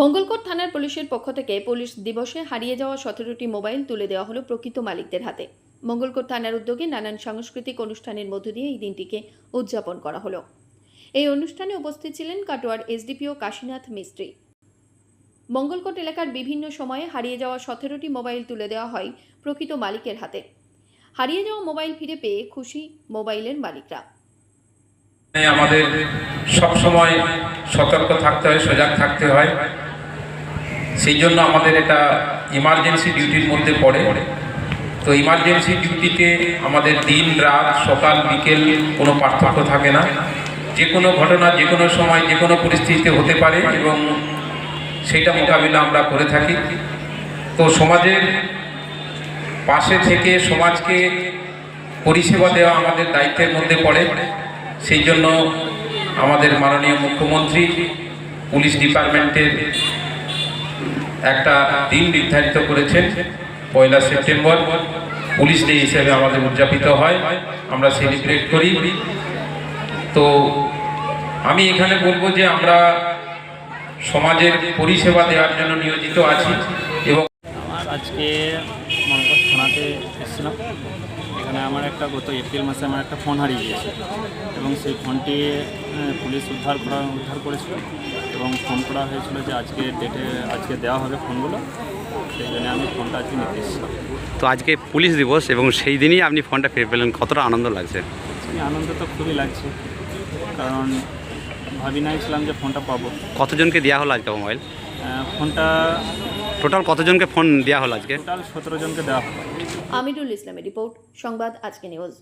মঙ্গলকোট থানার পুলিশের পক্ষ থেকে পুলিশ দিবসে হারিয়ে যাওয়া সতেরোটি মোবাইল তুলে দেওয়া হলো প্রকৃত মালিকদের হাতে। মঙ্গলকোট থানার উদ্যোগে নানান সাংস্কৃতিক অনুষ্ঠানের মধ্য দিয়ে এই দিনটিকে উদযাপন করা হলো। এই অনুষ্ঠানে উপস্থিত ছিলেন কাটোয়ার এসডিপিও কাশীনাথ মিস্ত্রি। মঙ্গলকোট এলাকার বিভিন্ন সময়ে হারিয়ে যাওয়া সতেরোটি মোবাইল তুলে দেওয়া হয় প্রকৃত মালিকের হাতে। হারিয়ে যাওয়া মোবাইল ফিরে পেয়ে খুশি মোবাইলের মালিকরা। আমাদের সব সময় সতর্ক থাকতে হয়, সজাগ থাকতে হয়। সেই জন্য আমাদের এটা ইমার্জেন্সি ডিউটির মধ্যে পড়ে। তো ইমার্জেন্সি ডিউটিতে আমাদের দিন, রাত, সকাল, বিকেল কোনো পার্থক্য থাকে না। যে কোনো ঘটনা, যে কোনো সময়, যে কোনো পরিস্থিতিতে হতে পারে এবং সেইটা মোকাবিলা আমরা করে থাকি। তো সমাজের পাশে থেকে সমাজকে পরিষেবা দেওয়া আমাদের দায়িত্বের মধ্যে পড়ে। সেই জন্য আমাদের মাননীয় মুখ্যমন্ত্রী, পুলিশ ডিপার্টমেন্টের একটা দিন নির্ধারিত করেছেন, পয়লা সেপ্টেম্বর। পুলিশ ডে হিসেবে আমাদের উদযাপিত হয়। আমরা সেলিব্রেট করি। তো আমি এখানে বলব যে আমরা সমাজের পরিষেবা দেওয়ার জন্য নিয়োজিত আছি এবং আমার আজকে থানাতে এসেছিলাম। এখানে আমার একটা গত এপ্রিল মাসে আমার একটা ফোন হারিয়ে গিয়েছে এবং সেই ফোনটি পুলিশ উদ্ধার করা, উদ্ধার করেছিল। এবং ফোন করা হয়েছিল যে আজকে ডেটে আজকে দেওয়া হবে ফোনগুলো সেই জন্য আমি ফোনটা আজকে নিতে এসেছিলাম। তো আজকে পুলিশ দিবস এবং সেই দিনই আপনি ফোনটা ফিরে পেলেন কতটা আনন্দ লাগছে? আনন্দ তো খুবই লাগছে কারণ ভাবি নাইছিলাম যে ফোনটা পাবো। কতজনকে দেওয়া হলো আজকে মোবাইল? ফোনটা টোটাল কতজনকে ফোন দেওয়া হলো আজকে? টোটাল সতেরো জনকে দেওয়া হবে আমিরুল ইসলামের রিপোর্ট সংবাদ আজকে নিউজ।